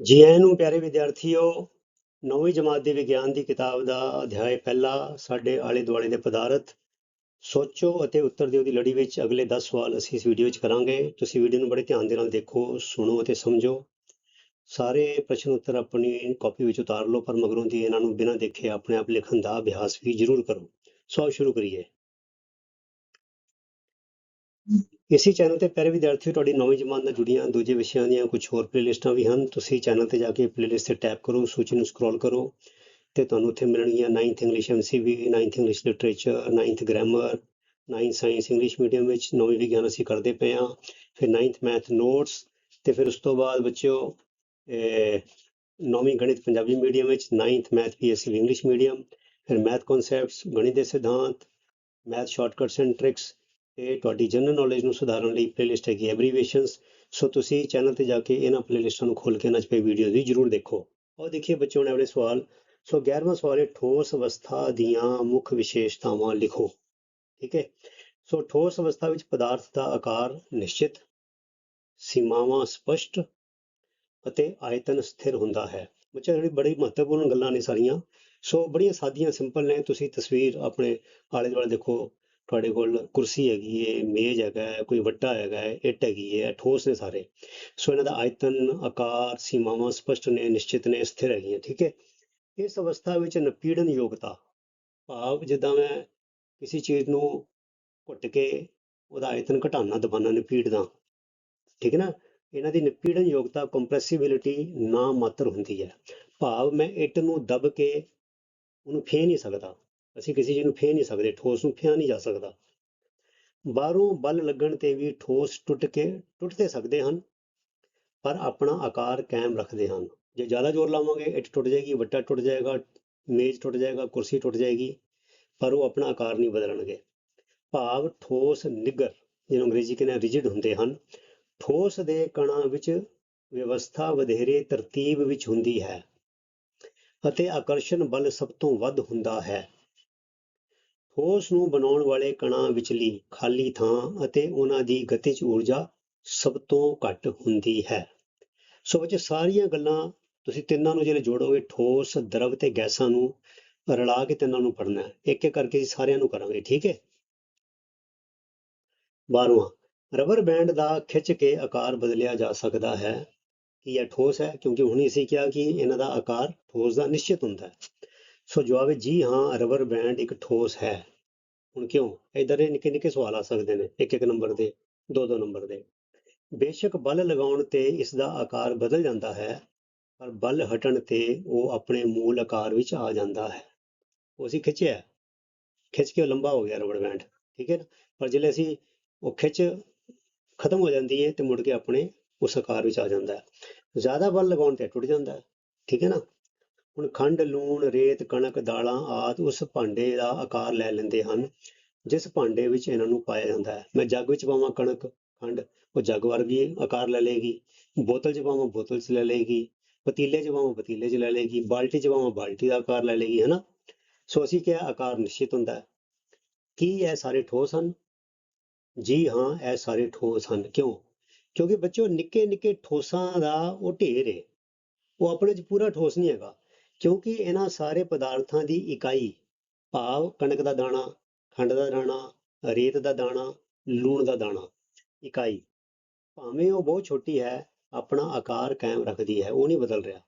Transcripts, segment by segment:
ਜੀ ਆਇਆਂ ਨੂੰ ਪਿਆਰੇ ਵਿਦਿਆਰਥੀਓ, ਨੌਵੀਂ ਜਮਾਤ ਦੀ ਵਿਗਿਆਨ ਦੀ ਕਿਤਾਬ ਦਾ ਅਧਿਆਇ ਪਹਿਲਾ ਸਾਡੇ ਆਲੇ ਦੁਆਲੇ ਦੇ ਪਦਾਰਥ, ਸੋਚੋ ਅਤੇ ਉੱਤਰ ਦਿਓ ਦੀ ਲੜੀ ਵਿੱਚ ਅਗਲੇ 10 ਸਵਾਲ ਅਸੀਂ ਇਸ ਵੀਡੀਓ ਵਿੱਚ ਕਰਾਂਗੇ। ਤੁਸੀਂ ਵੀਡੀਓ ਨੂੰ ਬੜੇ ਧਿਆਨ ਦੇ ਨਾਲ ਦੇਖੋ, ਸੁਣੋ ਅਤੇ ਸਮਝੋ। ਸਾਰੇ ਪ੍ਰਸ਼ਨ ਉੱਤਰ ਆਪਣੀ ਕਾਪੀ ਵਿੱਚ ਉਤਾਰ ਲਓ, ਪਰ ਮਗਰੋਂ ਦੀ ਇਹਨਾਂ ਨੂੰ ਬਿਨਾਂ ਦੇਖੇ ਆਪਣੇ ਆਪ ਲਿਖਣ ਦਾ ਅਭਿਆਸ ਵੀ ਜ਼ਰੂਰ ਕਰੋ। ਸੋ ਸ਼ੁਰੂ ਕਰੀਏ। ਇਸੇ ਚੈਨਲ ਤੇ ਪਿਆਰੇ ਵਿਦਿਆਰਥੀਓ, ਤੁਹਾਡੀ ਨੌਵੀਂ ਜਮਾਤ ਨਾਲ ਜੁੜੀਆਂ ਦੂਜੇ ਵਿਸ਼ਿਆਂ ਦੀਆਂ ਕੁਝ ਹੋਰ ਪਲੇਲਿਸਟਾਂ ਵੀ ਹਨ। ਤੁਸੀਂ ਚੈਨਲ ਤੇ ਜਾ ਕੇ ਪਲੇਲਿਸਟ ਤੇ ਟੈਪ ਕਰੋ, ਸੂਚੀ ਨੂੰ ਸਕਰੋਲ ਕਰੋ ਤੇ ਤੁਹਾਨੂੰ ਉੱਥੇ ਮਿਲਣਗੀਆਂ 9th English MCQ 9th English literature 9th grammar 9th science English medium ਵਿੱਚ ਨੌਵੀਂ ਵਿਗਿਆਨ ਅਸੀਂ ਕਰਦੇ ਪਏ ਹਾਂ। ਫਿਰ 9th ਮੈਥ ਨੋਟਸ ਤੇ ਫਿਰ ਉਸ ਤੋਂ ਬਾਅਦ ਬੱਚਿਓ, ਇਹ ਨੌਵੀਂ ਗਣਿਤ ਪੰਜਾਬੀ ਮੀਡੀਅਮ ਵਿੱਚ 9th math PSC English medium ਫਿਰ ਮੈਥ ਕਨਸੈਪਟਸ ਗਣਿਤ ਦੇ ਸਿਧਾਂਤ ਮੈਥ ਸ਼ਾਰਟਕਟਸ ਐਂਡ ਟ੍ਰਿਕਸ ਇਹ ਤੁਹਾਡੀ ਜਨਰਲ ਨੌਲੇਜ ਨੂੰ ਸੁਧਾਰਨ ਲਈ ਪਲੇਲਿਸਟ ਹੈਗੀ ਐਬਰੀਵੇਸ਼ਨਸ ਸੋ ਤੁਸੀਂ ਚੈਨਲ ਤੇ ਜਾ ਕੇ ਇਹਨਾਂ ਪਲੇਲਿਸਟਾਂ ਨੂੰ ਖੋਲ ਕੇ ਇਹਨਾਂ 'ਚ ਪਈ ਵੀਡੀਓਜ਼ ਵੀ ਜਰੂਰ ਦੇਖੋ। ਆਓ ਦੇਖੀਏ ਬੱਚਿਓ ਨੇ ਆਪਣੇ ਸਵਾਲ। ਸੋ 11ਵਾਂ ਸਵਾਲ ਹੈ, ਠੋਸ ਅਵਸਥਾ ਦੀਆਂ ਮੁੱਖ ਵਿਸ਼ੇਸ਼ਤਾਵਾਂ ਲਿਖੋ। ਠੀਕ ਹੈ? ਸੋ ਠੋਸ ਅਵਸਥਾ ਵਿੱਚ ਪਦਾਰਥ ਦਾ ਆਕਾਰ ਨਿਸ਼ਚਿਤ, ਸੀਮਾਵਾਂ ਸਪਸ਼ਟ ਅਤੇ ਆਇਤਨ ਸਥਿਰ ਹੁੰਦਾ ਹੈ। ਬੱਚਾ ਜਿਹੜੀ ਬੜੀ ਮਹੱਤਵਪੂਰਨ ਗੱਲਾਂ ਨੇ ਸਾਰੀਆਂ। ਸੋ ਬੜੀਆਂ ਸਾਦੀਆਂ ਸਿੰਪਲ ਨੇ। ਤੁਸੀਂ ਤਸਵੀਰ ਆਪਣੇ ਆਲੇ ਦੁਆਲੇ ਦੇਖੋ। ਤੁਹਾਡੇ ਕੋਲ ਕੁਰਸੀ ਹੈਗੀ ਏ ਮੇਜ਼ ਹੈਗਾ ਕੋਈ ਵੱਟਾ ਹੈਗਾ ਹੈ, ਇੱਟ ਹੈਗੀ ਹੈ ਠੋਸ ਨੇ ਸਾਰੇ। ਸੋ ਇਹਨਾਂ ਦਾ ਆਇਤਨ ਆਕਾਰ ਸੀਮਾਵਾਂ ਸਪਸ਼ਟ ਨੇ ਨਿਸ਼ਚਿਤ ਨੇ ਸਥਿਰ ਹੈਗੀਆਂ ਠੀਕ ਹੈ ਇਸ ਅਵਸਥਾ ਵਿੱਚ ਨਪੀੜਨ ਯੋਗਤਾ ਭਾਵ ਜਿੱਦਾਂ ਮੈਂ ਕਿਸੇ ਚੀਜ਼ ਨੂੰ ਘੁੱਟ ਕੇ ਉਹਦਾ ਆਇਤਨ ਘਟਾਉਣਾ ਦਬਾਨਾ ਨਪੀੜਦਾ ਠੀਕ ਹੈ ਨਾ? ਇਹਨਾਂ ਦੀ ਨਪੀੜਨ ਯੋਗਤਾ ਕੰਪਰੈਸਿਬਿਲਿਟੀ ਨਾ ਮਾਤਰ ਹੁੰਦੀ ਹੈ। ਭਾਵ ਮੈਂ ਇੱਟ ਨੂੰ ਦਬ ਕੇ ਉਹਨੂੰ ਫੇ ਨਹੀਂ ਸਕਦਾ। ਅਸੀਂ ਕਿਸੇ ਚੀਜ਼ ਨੂੰ ਫੇ ਨਹੀਂ ਸਕਦੇ, ਠੋਸ ਨੂੰ ਫਿਆ ਨਹੀਂ ਜਾ ਸਕਦਾ। ਬਾਹਰੋਂ ਬਲ ਲੱਗਣ ਤੇ ਵੀ ਠੋਸ ਟੁੱਟ ਕੇ ਟੁੱਟਦੇ ਸਕਦੇ ਹਨ, ਪਰ ਆਪਣਾ ਆਕਾਰ ਕਾਇਮ ਰੱਖਦੇ ਹਨ। ਜੇ ਜ਼ਿਆਦਾ ਜ਼ੋਰ ਲਾਵਾਂਗੇ, ਇੱਟ ਟੁੱਟ ਜਾਏਗੀ, ਵੱਟਾ ਟੁੱਟ ਜਾਏਗਾ, ਮੇਜ਼ ਟੁੱਟ ਜਾਏਗਾ, ਕੁਰਸੀ ਟੁੱਟ ਜਾਏਗੀ, ਪਰ ਉਹ ਆਪਣਾ ਆਕਾਰ ਨਹੀਂ ਬਦਲਣਗੇ। ਭਾਵ ਠੋਸ ਨਿੱਗਰ ਜਿਹਨੂੰ ਅੰਗਰੇਜ਼ੀ ਕਹਿੰਦੇ ਰਿਜਿਡ ਹੁੰਦੇ ਹਨ। ਠੋਸ ਦੇ ਕਣਾਂ ਵਿੱਚ ਵਿਵਸਥਾ ਵਧੇਰੇ ਤਰਤੀਬ ਵਿੱਚ ਹੁੰਦੀ ਹੈ ਅਤੇ ਆਕਰਸ਼ਣ ਬਲ ਸਭ ਤੋਂ ਵੱਧ ਹੁੰਦਾ ਹੈ। ਠੋਸ ਨੂੰ ਬਣਾਉਣ ਵਾਲੇ ਕਣਾਂ ਵਿਚਲੀ ਖਾਲੀ ਥਾਂ ਅਤੇ ਉਹਨਾਂ ਦੀ ਗਤਿਜ ਊਰਜਾ ਸਭ ਤੋਂ ਘੱਟ ਹੁੰਦੀ ਹੈ। ਸੋ ਬੱਚੇ ਸਾਰੀਆਂ ਗੱਲਾਂ ਤੁਸੀਂ ਤਿੰਨਾਂ ਨੂੰ ਜਿਹੜੇ ਜੋੜੋਗੇ, ਠੋਸ, ਦਰਵ ਤੇ ਗੈਸਾਂ ਨੂੰ ਰਲਾ ਕੇ ਤਿੰਨਾਂ ਨੂੰ ਪੜਨਾ ਇੱਕ ਇੱਕ ਕਰਕੇ ਸਾਰਿਆਂ ਨੂੰ ਕਰਾਂਗੇ, ਠੀਕ ਹੈ? ਬਾਰਵਾਂ ਰਬਰ ਬੈਂਡ ਦਾ ਖਿੱਚ ਕੇ ਆਕਾਰ ਬਦਲਿਆ ਜਾ ਸਕਦਾ ਹੈ ਕੀ ਇਹ ਠੋਸ ਹੈ? ਕਿਉਂਕਿ ਹੁਣ ਅਸੀਂ ਕਿਹਾ ਕਿ ਇਹਨਾਂ ਦਾ ਆਕਾਰ ਠੋਸ ਦਾ ਨਿਸ਼ਚਿਤ ਹੁੰਦਾ ਹੈ। ਸੋ ਜਵਾਬ ਹੈ, ਜੀ ਹਾਂ ਰਬਰ ਬੈਂਡ ਇੱਕ ਠੋਸ ਹੈ। ਹੁਣ ਕਿਉਂ? ਇਧਰ ਇਹ ਨਿੱਕੇ ਨਿੱਕੇ ਸਵਾਲ ਆ ਸਕਦੇ ਨੇ, ਇੱਕ ਇੱਕ ਨੰਬਰ ਦੇ, ਦੋ ਦੋ ਨੰਬਰ ਦੇ। ਬੇਸ਼ੱਕ ਬਲ ਲਗਾਉਣ ਤੇ ਇਸ ਦਾ ਆਕਾਰ ਬਦਲ ਜਾਂਦਾ ਹੈ, ਪਰ ਬਲ ਹਟਣ ਤੇ ਉਹ ਆਪਣੇ ਮੂਲ ਆਕਾਰ ਵਿੱਚ ਆ ਜਾਂਦਾ ਹੈ। ਉਹ ਅਸੀਂ ਖਿੱਚਿਆ। ਖਿੱਚ ਕੇ ਉਹ ਲੰਬਾ ਹੋ ਗਿਆ ਰਬੜ ਬੈਂਡ, ਠੀਕ ਹੈ ਨਾ? ਪਰ ਜਦੋਂ ਅਸੀਂ ਉਹ ਖਿੱਚ ਖਤਮ ਹੋ ਜਾਂਦੀ ਹੈ ਤੇ ਮੁੜ ਕੇ ਆਪਣੇ ਉਸ ਆਕਾਰ ਵਿੱਚ ਆ ਜਾਂਦਾ ਹੈ। ਜ਼ਿਆਦਾ ਬਲ ਲਗਾਉਣ ਤੇ ਟੁੱਟ ਜਾਂਦਾ ਹੈ, ਠੀਕ ਹੈ ਨਾ? ਹੁਣ ਖੰਡ, ਲੂਣ, ਰੇਤ, ਕਣਕ, ਦਾਲਾਂ ਆਦਿ ਉਸ ਭਾਂਡੇ ਦਾ ਆਕਾਰ ਲੈ ਲੈਂਦੇ ਹਨ, ਜਿਸ ਭਾਂਡੇ ਵਿੱਚ ਇਹਨਾਂ ਨੂੰ ਪਾਇਆ ਜਾਂਦਾ ਹੈ। ਮੈਂ ਜੱਗ ਵਿੱਚ ਪਾਵਾਂ ਕਣਕ, ਖੰਡ, ਉਹ ਜੱਗ ਵਰਗੀ ਆਕਾਰ ਲੈ ਲਏਗੀ। ਬੋਤਲ 'ਚ ਪਾਵਾਂ, ਬੋਤਲ 'ਚ ਲੈ ਲਏਗੀ। ਪਤੀਲੇ 'ਚ ਪਾਵਾਂ, ਪਤੀਲੇ 'ਚ ਲੈ ਲਏਗੀ। ਬਾਲਟੀ 'ਚ ਪਾਵਾਂ, ਬਾਲਟੀ ਦਾ ਆਕਾਰ ਲੈ ਲਏਗੀ, ਹਨਾ? ਸੋ ਅਸੀਂ ਕਿਹਾ ਆਕਾਰ ਨਿਸ਼ਚਿਤ ਹੁੰਦਾ ਹੈ। ਕੀ ਇਹ ਸਾਰੇ ਠੋਸ ਹਨ? ਜੀ ਹਾਂ, ਇਹ ਸਾਰੇ ਠੋਸ ਹਨ। ਕਿਉਂ? ਕਿਉਂਕਿ ਬੱਚੋ ਨਿੱਕੇ ਨਿੱਕੇ ਠੋਸਾਂ ਦਾ ਉਹ ਢੇਰ ਹੈ ਉਹ ਆਪਣੇ 'ਚ ਪੂਰਾ ਠੋਸ ਨਹੀਂ ਹੈਗਾ। ਕਿਉਂਕਿ ਇਹਨਾਂ ਸਾਰੇ ਪਦਾਰਥਾਂ ਦੀ ਇਕਾਈ ਭਾਵ ਕਣਕ ਦਾ ਦਾਣਾ, ਖੰਡ ਦਾ ਦਾਣਾ, ਰੇਤ ਦਾ ਦਾਣਾ, ਲੂਣ ਦਾ ਦਾਣਾ ਇਕਾਈ। ਭਾਵੇਂ ਉਹ ਬਹੁਤ ਛੋਟੀ ਹੈ, ਆਪਣਾ ਆਕਾਰ ਕਾਇਮ ਰੱਖਦੀ ਹੈ, ਉਹ ਨਹੀਂ ਬਦਲ ਰਿਹਾ।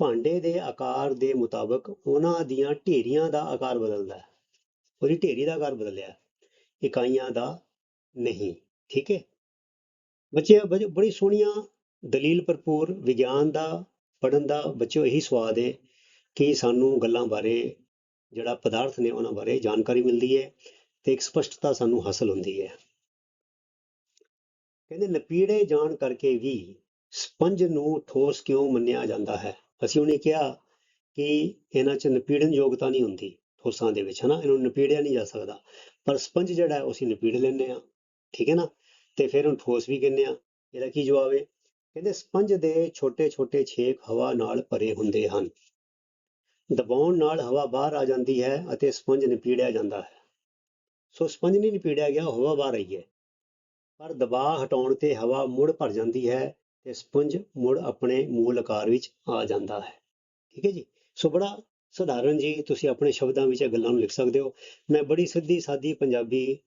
ਭਾਂਡੇ ਦੇ ਆਕਾਰ ਦੇ ਮੁਤਾਬਕ ਉਹਨਾਂ ਦੀਆਂ ਢੇਰੀਆਂ ਦਾ ਆਕਾਰ ਬਦਲਦਾ ਹੈ। ਉਹਦੀ ਢੇਰੀ ਦਾ ਆਕਾਰ ਬਦਲਿਆ ਇਕਾਈਆਂ ਦਾ ਨਹੀਂ, ਠੀਕ ਹੈ? ਬੱਚੇ ਬੜੀ ਬੜੀ ਸੋਹਣੀਆਂ ਦਲੀਲ ਭਰਪੂਰ, ਵਿਗਿਆਨ ਦਾ ਪੜਨ ਦਾ ਬੱਚਿਓ ਇਹੀ ਸਵਾਦ ਹੈ। ਕਿ ਸਾਨੂੰ ਗੱਲਾਂ ਬਾਰੇ ਜਿਹੜਾ ਪਦਾਰਥ ਨੇ ਉਹਨਾਂ ਬਾਰੇ ਜਾਣਕਾਰੀ ਮਿਲਦੀ ਹੈ ਤੇ ਇੱਕ ਸਪਸ਼ਟਤਾ ਸਾਨੂੰ ਹਾਸਲ ਹੁੰਦੀ ਹੈ। ਕਹਿੰਦੇ ਨਪੀੜੇ ਜਾਣ ਕਰਕੇ ਵੀ ਸਪੰਜ ਨੂੰ ਠੋਸ ਕਿਉਂ ਮੰਨਿਆ ਜਾਂਦਾ ਹੈ? ਅਸੀਂ ਉਹਨੇ ਕਿਹਾ ਕਿ ਇਹਨਾਂ 'ਚ ਨਪੀੜਨ ਯੋਗਤਾ ਨਹੀਂ ਹੁੰਦੀ, ਠੋਸਾਂ ਦੇ ਵਿੱਚ, ਹਨਾ? ਇਹਨੂੰ ਨਪੀੜਿਆ ਨਹੀਂ ਜਾ ਸਕਦਾ। ਪਰ ਸਪੰਜ ਜਿਹੜਾ ਉਹ ਅਸੀਂ ਨਪੀੜ ਲੈਂਦੇ ਆ ਠੀਕ ਹੈ ਨਾ? ਤੇ ਫਿਰ ਉਹਨੂੰ ਠੋਸ ਵੀ ਕਹਿੰਦੇ ਆ ਇਹਦਾ ਕੀ ਜਵਾਬ ਹੈ? ਕਹਿੰਦੇ ਸਪੰਜ ਦੇ ਛੋਟੇ ਛੋਟੇ ਛੇਕ ਹਵਾ ਨਾਲ ਭਰੇ ਹੁੰਦੇ ਹਨ। ਦਬਾਉਣ ਨਾਲ ਹਵਾ ਬਾਹਰ ਆ ਜਾਂਦੀ ਹੈ ਅਤੇ ਸਪੰਜ ਨਿਪੀੜਿਆ ਜਾਂਦਾ ਹੈ। ਸੋ ਸਪੰਜ ਨਹੀਂ ਨਿਪੀੜਿਆ ਗਿਆ, ਹਵਾ ਬਾਹਰ ਆਈ ਹੈ। ਪਰ ਦਬਾਅ ਹਟਾਉਣ ਤੇ ਹਵਾ ਮੁੜ ਭਰ ਜਾਂਦੀ ਹੈ ਤੇ ਸਪੰਜ ਮੁੜ ਆਪਣੇ ਮੂਲ ਆਕਾਰ ਵਿੱਚ ਆ ਜਾਂਦਾ ਹੈ। ਠੀਕ ਹੈ ਜੀ? ਸੋ ਬੜਾ ਸਧਾਰਨ ਜੀ ਤੁਸੀਂ ਆਪਣੇ ਸ਼ਬਦਾਂ ਵਿੱਚ ਇਹ ਗੱਲਾਂ ਨੂੰ ਲਿਖ ਸਕਦੇ ਹੋ। ਮੈਂ ਬੜੀ ਸਿੱਧੀ ਸਾਦੀ ਪੰਜਾਬੀ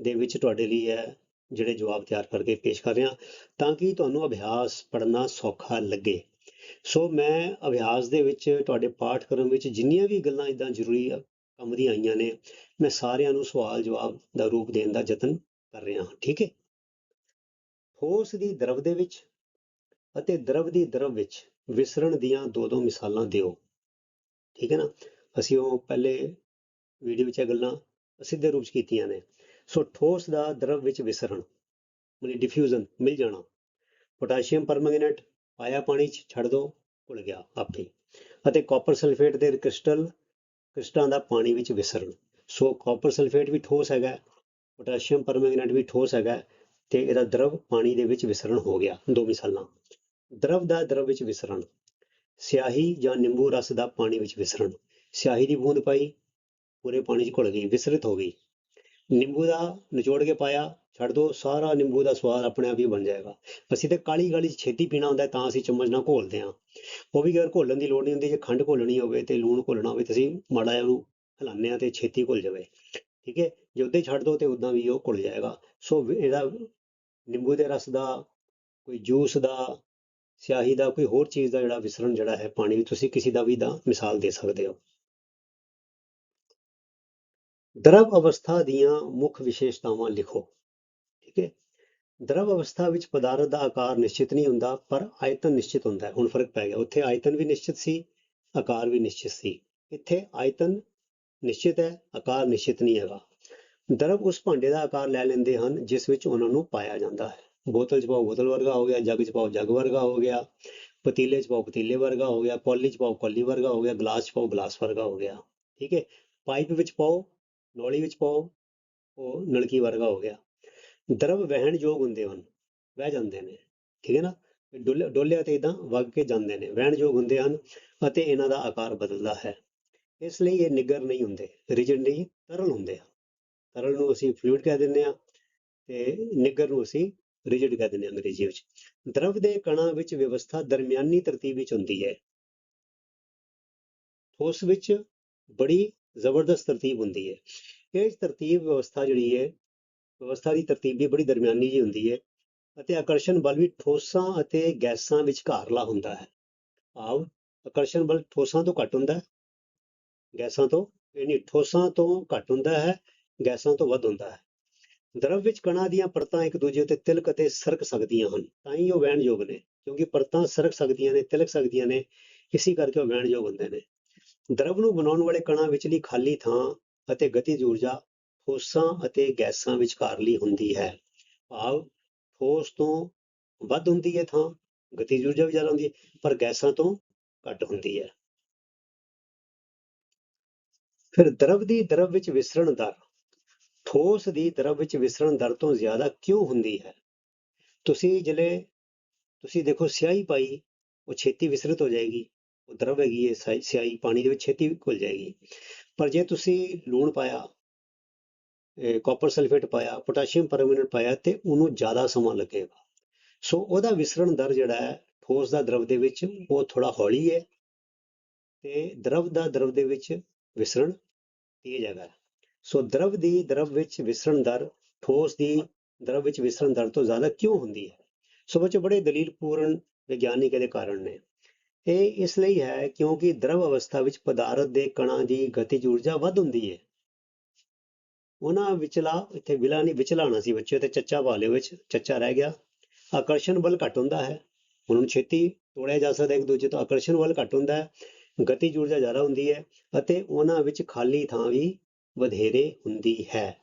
ਦੇ ਵਿੱਚ ਤੁਹਾਡੇ ਲਈ ਇਹ ਜਿਹੜੇ ਜਵਾਬ ਤਿਆਰ ਕਰਕੇ ਪੇਸ਼ ਕਰ ਰਿਹਾ। ਤਾਂ ਕਿ ਤੁਹਾਨੂੰ ਅਭਿਆਸ ਪੜ੍ਹਨਾ ਸੌਖਾ ਲੱਗੇ। ਸੋ ਮੈਂ ਅਭਿਆਸ ਦੇ ਵਿੱਚ, ਤੁਹਾਡੇ ਪਾਠਕ੍ਰਮ ਵਿੱਚ ਜਿੰਨੀਆਂ ਵੀ ਗੱਲਾਂ ਇਦਾਂ ਜ਼ਰੂਰੀ ਆ- ਕੰਮ ਦੀਆਂ ਆਈਆਂ ਨੇ, ਮੈਂ ਸਾਰਿਆਂ ਨੂੰ ਸਵਾਲ ਜਵਾਬ ਦਾ ਰੂਪ ਦੇਣ ਦਾ ਯਤਨ ਕਰ ਰਿਹਾ ਹਾਂ, ਠੀਕ ਹੈ? ਠੋਸ ਦੀ ਦਰਵ ਦੇ ਵਿੱਚ ਅਤੇ ਦਰਵ ਦੀ ਦਰਵ ਵਿੱਚ ਵਿਸਰਣ ਦੀਆਂ ਦੋ ਦੋ ਮਿਸਾਲਾਂ ਦਿਓ, ਠੀਕ ਹੈ ਨਾ? ਅਸੀਂ ਉਹ ਪਹਿਲੇ ਵੀਡੀਓ ਵਿੱਚ ਇਹ ਗੱਲਾਂ ਸਿੱਧੇ ਰੂਪ 'ਚ ਕੀਤੀਆਂ ਨੇ। ਸੋ ਠੋਸ ਦਾ ਦਰਵ ਵਿੱਚ ਵਿਸਰਣ, ਮਤਲਬ ਡਿਫਿਊਜ਼ਨ ਮਿਲ ਜਾਣਾ। ਪੋਟਾਸ਼ੀਅਮ ਪਰਮੈਂਗਨੇਟ ਪਾਇਆ ਪਾਣੀ 'ਚ ਛੱਡ ਦਿਓ ਘੁਲ ਗਿਆ ਆਪੇ। ਅਤੇ ਕਾਪਰ ਸਲਫੇਟ ਦੇ ਕ੍ਰਿਸਟਲ ਕ੍ਰਿਸਟਲਾਂ ਦਾ ਪਾਣੀ ਵਿੱਚ ਵਿਸਰਣ ਸੋ ਕਾਪਰ ਸਲਫੇਟ ਵੀ ਠੋਸ ਹੈਗਾ ਪੋਟਾਸ਼ੀਅਮ ਪਰਮੈਂਗਨੇਟ ਵੀ ਠੋਸ ਹੈਗਾ, ਤੇ ਇਹਦਾ ਦਰਵ ਪਾਣੀ ਦੇ ਵਿੱਚ ਵਿਸਰਣ ਹੋ ਗਿਆ ਦੋ ਮਿਸਾਲਾਂ ਦਰਵ ਦਾ ਦਰਵ ਵਿੱਚ ਵਿਸਰਣ ਸਿਆਹੀ ਜਾਂ ਨਿੰਬੂ ਰਸ ਦਾ ਪਾਣੀ ਵਿੱਚ ਵਿਸਰਣ ਸਿਆਹੀ ਦੀ ਬੂੰਦ ਪਾਈ, ਪੂਰੇ ਪਾਣੀ 'ਚ ਘੁਲ ਗਈ, ਵਿਸਰਿਤ ਹੋ ਗਈ। ਨਿੰਬੂ ਦਾ ਨਿਚੋੜ ਕੇ ਪਾਇਆ ਛੱਡ ਦੋ, ਸਾਰਾ ਨਿੰਬੂ ਦਾ ਸਵਾਦ ਆਪਣੇ ਆਪ ਹੀ ਬਣ ਜਾਏਗਾ। ਅਸੀਂ ਤੇ ਕਾਲੀ ਕਾਲੀ 'ਚ ਛੇਤੀ ਪੀਣਾ ਹੁੰਦਾ ਤਾਂ ਅਸੀਂ ਚਮਚ ਨਾਲ ਘੋਲਦੇ ਹਾਂ। ਉਹ ਵੀ ਅਗਰ ਘੋਲਣ ਦੀ ਲੋੜ ਨਹੀਂ ਹੁੰਦੀ, ਜੇ ਖੰਡ ਘੋਲਣੀ ਹੋਵੇ ਤੇ ਲੂਣ ਘੋਲਣਾ ਹੋਵੇ, ਤੇ ਅਸੀਂ ਮਾੜਾ ਜਿਹਾ ਉਹਨੂੰ ਹਿਲਾਉਂਦੇ ਹਾਂ ਤੇ ਛੇਤੀ ਘੁਲ ਜਾਵੇ। ਠੀਕ ਹੈ? ਜੇ ਉੱਦਾਂ ਹੀ ਛੱਡ ਦੋ ਤੇ ਉਦਾਂ ਵੀ ਉਹ ਘੁਲ ਜਾਏਗਾ। ਸੋ ਇਹਦਾ ਨਿੰਬੂ ਦੇ ਰਸ ਦਾ, ਕੋਈ ਜੂਸ ਦਾ, ਸਿਆਹੀ ਦਾ, ਕੋਈ ਹੋਰ ਚੀਜ਼ ਦਾ ਜਿਹੜਾ ਵਿਸਰਣ ਜਿਹੜਾ ਹੈ, ਪਾਣੀ ਵਿੱਚ ਤੁਸੀਂ ਕਿਸੇ ਦਾ ਵੀ ਦਾ ਮਿਸਾਲ ਦੇ ਸਕਦੇ ਹੋ। ਦਰਵ ਅਵਸਥਾ ਦੀਆਂ ਮੁੱਖ ਵਿਸ਼ੇਸ਼ਤਾਵਾਂ ਲਿਖੋ। ਠੀਕ ਹੈ ਦਰਵ ਅਵਸਥਾ ਵਿੱਚ ਪਦਾਰਥ ਦਾ ਆਕਾਰ ਨਿਸ਼ਚਿਤ ਨਹੀਂ ਹੁੰਦਾ, ਪਰ ਆਇਤਨ ਨਿਸ਼ਚਿਤ ਹੁੰਦਾ ਹੈ। ਹੁਣ ਫ਼ਰਕ ਪੈ ਗਿਆ। ਉੱਥੇ ਆਇਤਨ ਵੀ ਨਿਸ਼ਚਿਤ ਸੀ, ਆਕਾਰ ਵੀ ਨਿਸ਼ਚਿਤ ਸੀ। ਇੱਥੇ ਆਇਤਨ ਨਿਸ਼ਚਿਤ ਹੈ, ਆਕਾਰ ਨਿਸ਼ਚਿਤ ਨਹੀਂ ਹੈਗਾ। ਦਰਵ ਉਸ ਭਾਂਡੇ ਦਾ ਆਕਾਰ ਲੈ ਲੈਂਦੇ ਹਨ, ਜਿਸ ਵਿੱਚ ਉਹਨਾਂ ਨੂੰ ਪਾਇਆ ਜਾਂਦਾ ਹੈ। ਬੋਤਲ 'ਚ ਪਾਓ, ਬੋਤਲ ਵਰਗਾ ਹੋ ਗਿਆ, ਜੱਗ 'ਚ ਪਾਓ, ਜੱਗ ਵਰਗਾ ਹੋ ਗਿਆ, ਪਤੀਲੇ 'ਚ ਪਾਓ, ਪਤੀਲੇ ਵਰਗਾ ਹੋ ਗਿਆ, ਕੌਲੀ 'ਚ ਪਾਓ, ਕੌਲੀ ਵਰਗਾ ਹੋ ਗਿਆ, ਗਲਾਸ 'ਚ ਪਾਓ, ਗਲਾਸ ਵਰਗਾ ਹੋ ਗਿਆ। ਠੀਕ ਹੈ? ਪਾਈਪ ਵਿੱਚ ਪਾਓ, ਨੌਲੀ ਵਿੱਚ ਪਾਓ, ਉਹ ਨਲਕੀ ਵਰਗਾ ਹੋ ਗਿਆ। ਦਰਵ ਵਹਿਣ ਯੋਗ ਹੁੰਦੇ ਹਨ, ਵਹਿ ਜਾਂਦੇ ਨੇ, ਠੀਕ ਹੈ ਨਾ? ਡੋਲੇ, ਡੋਲਿਆ ਤੇ ਇਦਾਂ ਵਗ ਕੇ ਜਾਂਦੇ ਨੇ, ਵਹਿਣ ਯੋਗ ਹੁੰਦੇ ਹਨ ਅਤੇ ਇਹਨਾਂ ਦਾ ਆਕਾਰ ਬਦਲਦਾ ਹੈ। ਇਸ ਲਈ ਇਹ ਨਿੱਗਰ ਨਹੀਂ ਹੁੰਦੇ, ਰਿਜਿਡ ਨਹੀਂ, ਤਰਲ ਹੁੰਦੇ ਆ ਤਰਲ ਨੂੰ ਅਸੀਂ ਫਲੂਇਡ ਕਹਿ ਦਿੰਦੇ ਆ ਤੇ ਨਿੱਗਰ ਨੂੰ ਅਸੀਂ ਰਿਜਿਡ ਕਹਿ ਦਿੰਦੇ ਹਾਂ ਅੰਗਰੇਜ਼ੀ ਵਿੱਚ। ਦਰਵ ਦੇ ਕਣਾਂ ਵਿੱਚ ਵਿਵਸਥਾ ਦਰਮਿਆਨੀ ਤਰਤੀਬ ਵਿੱਚ ਹੁੰਦੀ ਹੈ। ਉਸ ਵਿੱਚ ਬੜੀ ਜ਼ਬਰਦਸਤ ਤਰਤੀਬ ਹੁੰਦੀ ਹੈ। ਇਹ ਤਰਤੀਬ ਵਿਵਸਥਾ ਜਿਹੜੀ ਹੈ ਵਿਵਸਥਾ ਦੀ ਤਰਤੀਬ ਵੀ ਬੜੀ ਦਰਮਿਆਨੀ ਜਿਹੀ ਹੁੰਦੀ ਹੈ ਅਤੇ ਆਕਰਸ਼ਣ ਬਲ ਵੀ ਠੋਸਾਂ ਅਤੇ ਗੈਸਾਂ ਵਿਚਕਾਰਲਾ ਹੁੰਦਾ ਹੈ। ਭਾਵ ਆਕਰਸ਼ਣ ਬਲ ਠੋਸਾਂ ਤੋਂ ਘੱਟ ਹੁੰਦਾ ਹੈ। ਗੈਸਾਂ ਤੋਂ ਇਹ ਠੋਸਾਂ ਤੋਂ ਘੱਟ ਹੁੰਦਾ ਹੈ, ਗੈਸਾਂ ਤੋਂ ਵੱਧ ਹੁੰਦਾ ਹੈ। ਦਰਵ ਵਿੱਚ ਕਣਾਂ ਦੀਆਂ ਪਰਤਾਂ ਇੱਕ ਦੂਜੇ ਉੱਤੇ ਤਿਲਕ ਅਤੇ ਸਰਕ ਸਕਦੀਆਂ ਹਨ, ਤਾਂ ਹੀ ਉਹ ਵਹਿਣਯੋਗ ਨੇ, ਕਿਉਂਕਿ ਪਰਤਾਂ ਸਰਕ ਸਕਦੀਆਂ ਨੇ, ਤਿਲਕ ਸਕਦੀਆਂ ਨੇ, ਇਸੇ ਕਰਕੇ ਉਹ ਵਹਿਣਯੋਗ ਹੁੰਦੇ ਨੇ। ਦਰਵ ਨੂੰ ਬਣਾਉਣ ਵਾਲੇ ਕਣਾਂ ਵਿਚਲੀ ਖਾਲੀ ਥਾਂ ਅਤੇ ਗਤੀਜ ਊਰਜਾ ਠੋਸਾਂ ਅਤੇ ਗੈਸਾਂ ਵਿਚਕਾਰਲੀ ਹੁੰਦੀ ਹੈ। ਭਾਵ ਠੋਸ ਤੋਂ ਵੱਧ ਹੁੰਦੀ ਹੈ ਥਾਂ ਗਤੀਜ ਊਰਜਾ ਵੀ ਜ਼ਿਆਦਾ ਹੁੰਦੀ ਹੈ, ਪਰ ਗੈਸਾਂ ਤੋਂ ਘੱਟ ਹੁੰਦੀ ਹੈ। ਫਿਰ ਦਰਵ ਦੀ ਦਰਵ ਵਿੱਚ ਵਿਸਰਣ ਦਰ, ਠੋਸ ਦੀ ਦਰਵ ਵਿੱਚ ਵਿਸਰਣ ਦਰ ਤੋਂ ਜ਼ਿਆਦਾ ਕਿਉਂ ਹੁੰਦੀ ਹੈ? ਤੁਸੀਂ ਜਿਹੜੇ ਤੁਸੀਂ ਦੇਖੋ ਸਿਆਹੀ ਪਾਈ, ਉਹ ਛੇਤੀ ਵਿਸਰਿਤ ਹੋ ਜਾਏਗੀ, ਉਹ ਦਰਵ ਹੈਗੀ ਹੈ, ਸਿਆਹੀ- ਸਿਆਹੀ ਪਾਣੀ ਦੇ ਵਿੱਚ ਛੇਤੀ ਘੁਲ ਜਾਏਗੀ। ਪਰ ਜੇ ਤੁਸੀਂ ਲੂਣ ਪਾਇਆ ਕਾਪਰ ਸਲਫੇਟ ਪਾਇਆ ਪੋਟਾਸ਼ੀਅਮ ਪਰਮੈਂਗਨੇਟ ਪਾਇਆ ਤੇ ਉਹਨੂੰ ਜ਼ਿਆਦਾ ਸਮਾਂ ਲੱਗੇਗਾ। ਸੋ ਉਹਦਾ ਵਿਸਰਣ ਦਰ ਜਿਹੜਾ ਹੈ, ਠੋਸ ਦਾ ਦਰਵ ਦੇ ਵਿੱਚ, ਉਹ ਥੋੜਾ ਹੌਲੀ ਹੈ ਤੇ ਦਰਵ ਦਾ ਦਰਵ ਦੇ ਵਿੱਚ ਵਿਸਰਣ ਤੇਜ਼ ਹੈਗਾ। ਸੋ ਦਰਵ ਦੀ, ਦਰਵ ਵਿੱਚ ਵਿਸਰਣ ਦਰ, ਠੋਸ ਦੀ ਦਰਵ ਵਿੱਚ ਵਿਸਰਣ ਦਰ ਤੋਂ ਜ਼ਿਆਦਾ ਕਿਉਂ ਹੁੰਦੀ ਹੈ? ਸੋ ਬੱਚੇ, ਬੜੇ ਦਲੀਲਪੂਰਨ ਵਿਗਿਆਨਿਕ ਇਹਦੇ ਕਾਰਨ ਨੇ। ਇਹ ਇਸ ਲਈ ਹੈ ਕਿਉਂਕਿ ਦਰਵ ਅਵਸਥਾ ਵਿੱਚ ਪਦਾਰਥ ਦੇ ਕਣਾਂ ਦੀ ਗਤਿਜ ਊਰਜਾ ਵੱਧ ਹੁੰਦੀ ਹੈ। ਉਹਨਾਂ ਵਿਚਲਾ, ਇੱਥੇ ਵਿਲਾ ਨਹੀਂ ਵਿਚਲਾ ਸੀ ਬੱਚੇ ਤੇ ਚੱਚਾ ਪਾ ਲਿਓ ਵਿੱਚ, ਚੱਚਾ ਰਹਿ ਗਿਆ। ਆਕਰਸ਼ਣ ਬਲ ਘੱਟ ਹੁੰਦਾ ਹੈ। ਉਹਨਾਂ ਨੂੰ ਛੇਤੀ ਤੋੜਿਆ ਜਾ ਸਕਦਾ ਇੱਕ ਦੂਜੇ ਤੋਂ। ਆਕਰਸ਼ਣ ਬਲ ਘੱਟ ਹੁੰਦਾ ਹੈ। ਗਤੀ ਊਰਜਾ ਜ਼ਿਆਦਾ ਹੁੰਦੀ ਹੈ ਅਤੇ ਉਹਨਾਂ ਵਿੱਚ ਖਾਲੀ ਥਾਂ ਵੀ ਵਧੇਰੇ ਹੁੰਦੀ ਹੈ।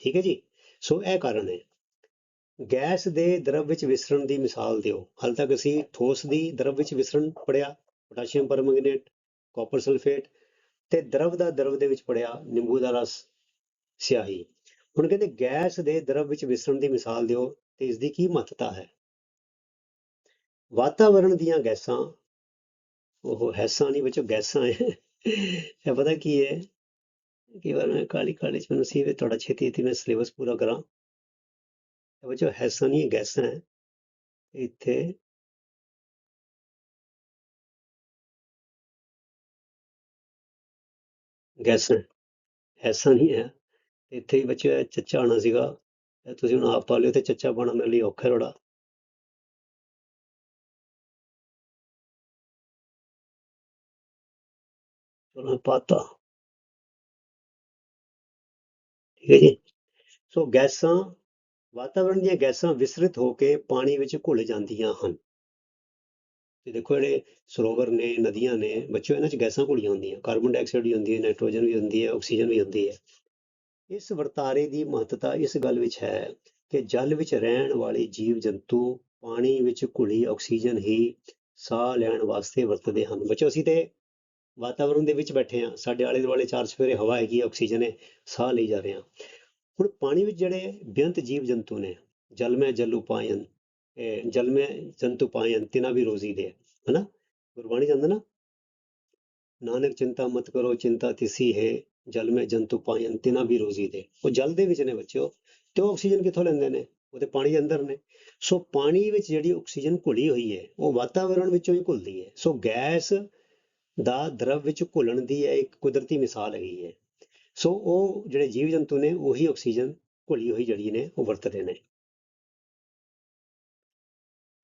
ਠੀਕ ਹੈ ਜੀ? ਸੋ ਇਹ ਕਾਰਨ ਹੈ। ਗੈਸ ਦੇ ਦਰਵ ਵਿੱਚ ਵਿਸਰਣ ਦੀ ਮਿਸਾਲ ਦਿਓ। ਹਾਲ ਤੱਕ ਅਸੀਂ ਠੋਸ ਦੀ ਦਰਵ ਵਿੱਚ ਵਿਸਰਣ ਪੜਿਆ ਪੋਟਾਸ਼ੀਅਮ ਪਰਮੈਂਗਨੇਟ, ਕਾਪਰ ਸਲਫੇਟ ਤੇ ਦਰਵ ਦਾ ਦਰਵ ਦੇ ਵਿੱਚ ਪੜਿਆ ਨਿੰਬੂ ਦਾ ਰਸ। ਸਿਆਹੀ। ਹੁਣ ਕਹਿੰਦੇ ਗੈਸ ਦੇ ਦਰਵ ਵਿੱਚ ਮਿਸ਼ਰਣ ਦੀ ਮਿਸਾਲ ਦਿਓ ਤੇ ਇਸ ਦੀ ਕੀ ਮਹੱਤਤਾ ਹੈ? ਵਾਤਾਵਰਣ ਦੀਆਂ ਗੈਸਾਂ, ਉਹ ਹੈਸਾਂ ਨਹੀਂ ਵਿੱਚੋਂ ਗੈਸਾਂ ਹੈ। ਇਹ ਪਤਾ ਕੀ ਹੈ? ਕਈ ਵਾਰ ਮੈਂ ਕਾਲੀ ਕਾਲੀ ਚ ਮੈਨੂੰ ਸੀ ਤੁਹਾਡਾ ਛੇਤੀ ਛੇਤੀ ਮੈਂ ਸਿਲੇਬਸ ਪੂਰਾ ਕਰਾਂ। ਵਿੱਚੋਂ ਹੈਸਾਂ ਨਹੀਂ ਗੈਸਾਂ ਹੈ। ਇੱਥੇ ਗੈਸਾਂ ਐਸਾ ਨਹੀਂ ਹੈ। ਇੱਥੇ ਹੀ ਬੱਚੇ ਚੱਚਾ ਆਉਣਾ ਸੀਗਾ ਇਹ ਤੁਸੀਂ ਹੁਣ ਆਪ ਪਾ ਲਿਓ ਤੇ ਚੱਚਾ ਪਾਣਾ ਮੇਰੇ ਲਈ ਔਖਾ ਥੋੜਾ ਚਲੋ ਪਾਤਾ। ਠੀਕ ਹੈ ਜੀ। ਸੋ ਗੈਸਾਂ ਵਾਤਾਵਰਣ ਦੀਆਂ ਗੈਸਾਂ ਵਿਸਰਿਤ ਹੋ ਕੇ ਪਾਣੀ ਵਿੱਚ ਘੁਲ ਜਾਂਦੀਆਂ ਹਨ। ਤੇ ਦੇਖੋ ਜਿਹੜੇ ਸਰੋਵਰ ਨੇ, ਨਦੀਆਂ ਨੇ, ਬੱਚਿਓ, ਇਹਨਾਂ 'ਚ ਗੈਸਾਂ ਘੁਲੀਆਂ ਹੁੰਦੀਆਂ। ਕਾਰਬਨ ਡਾਈਆਕਸਾਈਡ ਵੀ ਹੁੰਦੀ ਹੈ, ਨਾਈਟ੍ਰੋਜਨ ਵੀ ਹੁੰਦੀ ਹੈ, ਆਕਸੀਜਨ ਵੀ ਹੁੰਦੀ ਹੈ। ਇਸ ਵਰਤਾਰੇ ਦੀ ਮਹੱਤਤਾ ਇਸ ਗੱਲ ਵਿੱਚ ਹੈ ਕਿ ਜਲ ਵਿੱਚ ਰਹਿਣ ਵਾਲੇ ਜੀਵ ਜੰਤੂ ਪਾਣੀ ਵਿੱਚ ਘੁਲੀ ਆਕਸੀਜਨ ਹੀ ਸਾਹ ਲੈਣ ਵਾਸਤੇ ਵਰਤਦੇ ਹਨ। ਬੱਚੋ, ਅਸੀਂ ਤੇ ਵਾਤਾਵਰਣ ਦੇ ਵਿੱਚ ਬੈਠੇ ਹਾਂ। ਸਾਡੇ ਆਲੇ ਦੁਆਲੇ ਚਾਰ ਸਵੇਰੇ ਹਵਾ ਹੈਗੀ, ਆਕਸੀਜਨ ਹੈ, ਸਾਹ ਲਈ ਜਾ ਰਹੇ ਹਾਂ। ਹੁਣ ਪਾਣੀ ਵਿੱਚ ਜਿਹੜੇ ਬੇਅੰਤ ਜੀਵ ਜੰਤੂ ਨੇ ਜਲ ਮੈਂ ਜਲ ਉਪਾਇਨ ਇਹ ਜਲ ਮੈਂ ਜੰਤੂ ਪਾਇਨ, ਤਿਨਾ ਵੀ ਰੋਜ਼ੀ ਦੇ ਹਨਾ? ਗੁਰਬਾਣੀ ਜਾਂਦਾ ਨਾ, ਨਾਨਕ ਚਿੰਤਾ ਮਤ ਕਰੋ, ਚਿੰਤਾ ਤਿਸੀ ਹੈ ਜਲ ਮੇ ਜੰਤੂ ਪਾਇਨ ਤਿਨਾ ਵੀ ਰੋਜ਼ੀ ਦੇ। ਉਹ ਜਲ ਦੇ ਵਿੱਚ ਨੇ ਬੱਚਿਓ। ਤੇ ਉਹ ਆਕਸੀਜਨ ਕਿੱਥੋਂ ਲੈਂਦੇ ਨੇ? ਉਹ ਤੇ ਪਾਣੀ ਦੇ ਅੰਦਰ ਨੇ। ਸੋ ਪਾਣੀ ਵਿੱਚ ਜਿਹੜੀ ਆਕਸੀਜਨ ਘੁਲੀ ਹੋਈ ਹੈ, ਉਹ ਵਾਤਾਵਰਣ ਵਿੱਚੋਂ ਹੀ ਘੁਲਦੀ ਹੈ। ਸੋ ਗੈਸ ਦਾ ਦਰਵ ਵਿੱਚ ਘੁਲਣ ਦੀ ਇਹ ਇੱਕ ਕੁਦਰਤੀ ਮਿਸਾਲ ਹੈਗੀ ਹੈ। ਸੋ ਉਹ ਜਿਹੜੇ ਜੀਵ ਜੰਤੂ ਨੇ, ਉਹੀ ਆਕਸੀਜਨ ਘੁਲੀ ਹੋਈ ਜਿਹੜੀ ਨੇ, ਉਹ ਵਰਤਦੇ ਨੇ।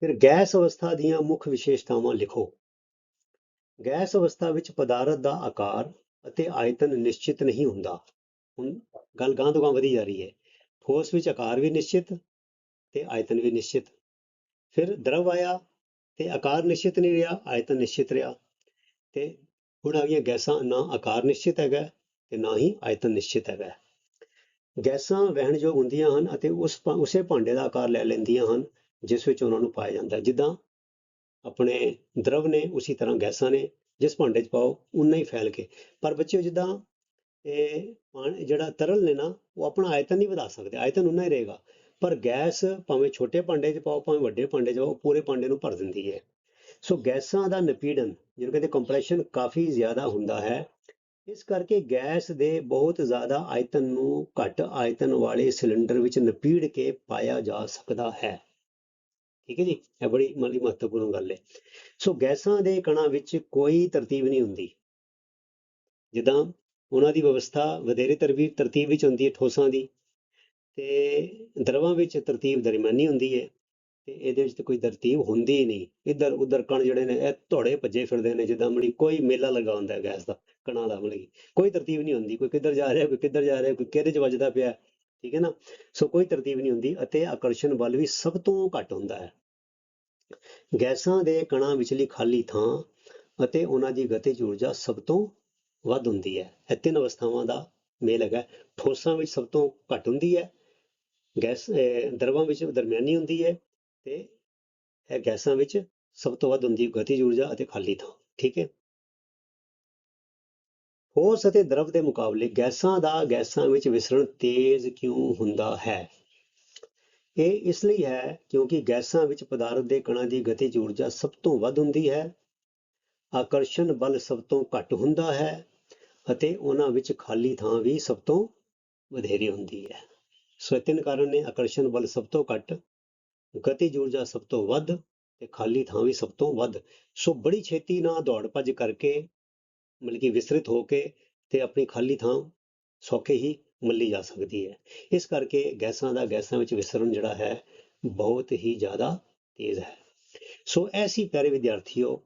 ਫਿਰ ਗੈਸ ਅਵਸਥਾ ਦੀਆਂ ਮੁੱਖ ਵਿਸ਼ੇਸ਼ਤਾਵਾਂ ਲਿਖੋ। ਗੈਸ ਅਵਸਥਾ ਵਿੱਚ ਪਦਾਰਥ ਦਾ ਆਕਾਰ ਅਤੇ ਆਇਤਨ ਨਿਸ਼ਚਿਤ ਨਹੀਂ ਹੁੰਦਾ। ਹੁਣ ਗੱਲ ਗਾਂ ਤੋਂ ਗਾਂ ਵਧੀ ਜਾ ਰਹੀ ਹੈ। ਠੋਸ ਵਿੱਚ ਆਕਾਰ ਵੀ ਨਿਸ਼ਚਿਤ ਤੇ ਆਇਤਨ ਵੀ ਨਿਸ਼ਚਿਤ। ਫਿਰ ਦਰਵ ਆਇਆ ਤੇ ਆਕਾਰ ਨਿਸ਼ਚਿਤ ਨਹੀਂ ਰਿਹਾ, ਆਇਤਨ ਨਿਸ਼ਚਿਤ ਰਿਹਾ। ਤੇ ਹੁਣ ਆ ਗਈਆਂ ਗੈਸਾਂ, ਨਾ ਆਕਾਰ ਨਿਸ਼ਚਿਤ ਹੈਗਾ ਤੇ ਨਾ ਹੀ ਆਇਤਨ ਨਿਸ਼ਚਿਤ ਹੈਗਾ। ਗੈਸਾਂ ਵਹਿਣਯੋਗ ਹੁੰਦੀਆਂ ਹਨ ਅਤੇ ਉਸ ਭਾ- ਉਸੇ ਭਾਂਡੇ ਦਾ ਆਕਾਰ ਲੈ ਲੈਂਦੀਆਂ ਹਨ, ਜਿਸ ਵਿੱਚ ਉਹਨਾਂ ਨੂੰ ਪਾਇਆ ਜਾਂਦਾ। ਜਿੱਦਾਂ ਆਪਣੇ ਦਰਵ ਨੇ, ਉਸੇ ਤਰ੍ਹਾਂ ਗੈਸਾਂ ਨੇ ਜਿਸ ਭਾਂਡੇ 'ਚ ਪਾਓ ਉਨਾ ਹੀ ਫੈਲ ਕੇ। ਪਰ ਬੱਚਿਓ ਜਿੱਦਾਂ ਇਹ ਪਾਣੀ ਜਿਹੜਾ ਤਰਲ ਨੇ ਨਾ, ਉਹ ਆਪਣਾ ਆਇਤਨ ਨਹੀਂ ਵਧਾ ਸਕਦੇ। ਆਇਤਨ ਉਨਾ ਹੀ ਰਹੇਗਾ। ਪਰ ਗੈਸ ਭਾਵੇਂ ਛੋਟੇ ਭਾਂਡੇ 'ਚ ਪਾਓ, ਭਾਵੇਂ ਵੱਡੇ ਭਾਂਡੇ 'ਚ ਪਾਓ ਪੂਰੇ ਭਾਂਡੇ ਨੂੰ ਭਰ ਦਿੰਦੀ ਹੈ। ਸੋ ਗੈਸਾਂ ਦਾ ਨਪੀੜਨ, ਜਿਹਨੂੰ ਕਹਿੰਦੇ ਕੰਪਰੈਸ਼ਨ, ਕਾਫੀ ਜ਼ਿਆਦਾ ਹੁੰਦਾ ਹੈ। ਇਸ ਕਰਕੇ ਗੈਸ ਦੇ ਬਹੁਤ ਜ਼ਿਆਦਾ ਆਇਤਨ ਨੂੰ ਘੱਟ ਆਇਤਨ ਵਾਲੇ ਸਿਲੰਡਰ ਵਿੱਚ ਨਪੀੜ ਕੇ ਪਾਇਆ ਜਾ ਸਕਦਾ ਹੈ। ਠੀਕ ਹੈ ਜੀ, ਇਹ ਬੜੀ ਮਲੀ ਮਹੱਤਵਪੂਰਨ ਗੱਲ ਹੈ। ਸੋ ਗੈਸਾਂ ਦੇ ਕਣਾਂ ਵਿੱਚ ਕੋਈ ਤਰਤੀਬ ਨਹੀਂ ਹੁੰਦੀ। ਜਿੱਦਾਂ ਉਹਨਾਂ ਦੀ ਵਿਵਸਥਾ ਵਧੇਰੇ ਤਰਤੀਬ ਤਰਤੀਬ ਵਿੱਚ ਹੁੰਦੀ ਹੈ ਠੋਸਾਂ ਦੀ ਤੇ ਦਰਵਾਂ ਵਿੱਚ ਤਰਤੀਬ ਦਰਮਿਆਨੀ ਹੁੰਦੀ ਹੈ ਤੇ ਇਹਦੇ ਵਿੱਚ ਤਾਂ ਕੋਈ ਤਰਤੀਬ ਹੁੰਦੀ ਹੀ ਨਹੀਂ। ਇੱਧਰ ਉੱਧਰ ਕਣ ਜਿਹੜੇ ਨੇ, ਇਹ ਧੋੜੇ ਭੱਜੇ ਫਿਰਦੇ ਨੇ ਜਿੱਦਾਂ ਮੜੀ ਕੋਈ ਮੇਲਾ ਲੱਗਾ ਹੁੰਦਾ ਗੈਸ ਦਾ, ਕਣਾਂ ਦਾ ਮਤਲਬ ਕਿ। ਕੋਈ ਤਰਤੀਬ ਨਹੀਂ ਹੁੰਦੀ, ਕੋਈ ਕਿੱਧਰ ਜਾ ਰਿਹਾ, ਕੋਈ ਕਿੱਧਰ ਜਾ ਰਿਹਾ, ਕੋਈ ਕਿਹਦੇ 'ਚ ਵੱਜਦਾ ਪਿਆ। ਠੀਕ ਹੈ ਨਾ? ਸੋ ਕੋਈ ਤਰਤੀਬ ਨਹੀਂ ਹੁੰਦੀ ਅਤੇ ਆਕਰਸ਼ਣ ਬਲ ਵੀ ਸਭ ਤੋਂ ਘੱਟ ਹੁੰਦਾ ਹੈ। ਗੈਸਾਂ ਦੇ ਕਣਾਂ ਵਿਚਲੀ ਖਾਲੀ ਥਾਂ ਅਤੇ ਉਹਨਾਂ ਦੀ ਗਤਿਜ ਊਰਜਾ ਸਭ ਤੋਂ ਵੱਧ ਹੁੰਦੀ ਹੈ। ਇਹ ਤਿੰਨ ਅਵਸਥਾਵਾਂ ਦਾ ਮੇਲ ਹੈਗਾ। ਠੋਸਾਂ ਵਿੱਚ ਸਭ ਤੋਂ ਘੱਟ ਹੁੰਦੀ ਹੈ, ਗੈਸ, ਅਹ ਦਰਵਾਂ ਵਿੱਚ ਦਰਮਿਆਨੀ ਹੁੰਦੀ ਹੈ ਤੇ ਇਹ ਗੈਸਾਂ ਵਿੱਚ ਸਭ ਤੋਂ ਵੱਧ ਹੁੰਦੀ ਹੈ ਗਤਿਜ ਊਰਜਾ ਅਤੇ ਖਾਲੀ ਥਾਂ। ਠੀਕ ਹੈ? ਠੋਸ ਅਤੇ ਦਰਵ ਦੇ ਮੁਕਾਬਲੇ ਗੈਸਾਂ ਦਾ, ਗੈਸਾਂ ਵਿੱਚ ਵਿਸਰਣ ਤੇਜ਼ ਕਿਉਂ ਹੁੰਦਾ ਹੈ? ਇਹ ਇਸ ਲਈ ਹੈ ਕਿਉਂਕਿ ਗੈਸਾਂ ਵਿੱਚ ਪਦਾਰਥ ਦੇ ਕਣਾਂ ਦੀ ਗਤਿਜ ਊਰਜਾ ਸਭ ਤੋਂ ਵੱਧ ਹੁੰਦੀ ਹੈ, ਆਕਰਸ਼ਣ ਬਲ ਸਭ ਤੋਂ ਘੱਟ ਹੁੰਦਾ ਹੈ ਅਤੇ ਉਹਨਾਂ ਵਿੱਚ ਖਾਲੀ ਥਾਂ ਵੀ ਸਭ ਤੋਂ ਵਧੇਰੇ ਹੁੰਦੀ ਹੈ। ਸੋ ਤਿੰਨ ਕਾਰਨ ਨੇ, ਆਕਰਸ਼ਣ ਬਲ ਸਭ ਤੋਂ ਘੱਟ, ਗਤਿਜ ਊਰਜਾ ਸਭ ਤੋਂ ਵੱਧ ਤੇ ਖਾਲੀ ਥਾਂ ਵੀ ਸਭ ਤੋਂ ਵੱਧ। ਸੋ ਬੜੀ ਛੇਤੀ ਨਾਲ ਦੌੜ ਭੱਜ ਕਰਕੇ ਮਤਲਬ ਕਿ ਵਿਸਰਿਤ ਹੋ ਕੇ ਤੇ ਆਪਣੀ ਖਾਲੀ ਥਾਂ ਸੌਖੇ ਹੀ ਮੱਲੀ ਜਾ ਸਕਦੀ ਹੈ। ਇਸ ਕਰਕੇ ਗੈਸਾਂ ਦਾ ਗੈਸਾਂ ਵਿੱਚ ਵਿਸਰਨ ਜਿਹੜਾ ਹੈ ਬਹੁਤ ਹੀ ਜ਼ਿਆਦਾ ਤੇਜ਼ ਹੈ। ਸੋ ਐਸੀ ਪਿਆਰੇ ਵਿਦਿਆਰਥੀਓ,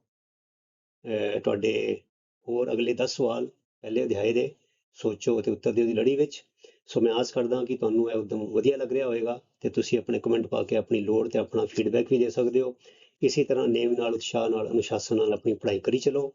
ਅਹ ਤੁਹਾਡੇ ਹੋਰ ਅਗਲੇ 10 ਸਵਾਲ ਪਹਿਲੇ ਅਧਿਆਏ ਦੇ ਸੋਚੋ ਅਤੇ ਉੱਤਰ ਦਿਓ ਦੀ ਲੜੀ ਵਿੱਚ। ਸੋ ਮੈਂ ਆਸ ਕਰਦਾ ਕਿ ਤੁਹਾਨੂੰ ਇਹ ਉਦਮ ਵਧੀਆ ਲੱਗ ਰਿਹਾ ਹੋਵੇਗਾ ਤੇ ਤੁਸੀਂ ਆਪਣੇ ਕਮੈਂਟ ਪਾ ਕੇ ਆਪਣੀ ਲੋੜ ਤੇ ਆਪਣਾ ਫੀਡਬੈਕ ਵੀ ਦੇ ਸਕਦੇ ਹੋ। ਇਸੇ ਤਰ੍ਹਾਂ ਨੇਮ ਨਾਲ, ਉਤਸ਼ਾਹ ਨਾਲ, ਅਨੁਸ਼ਾਸਨ ਨਾਲ ਆਪਣੀ ਪੜ੍ਹਾਈ ਕਰੀ ਚਲੋ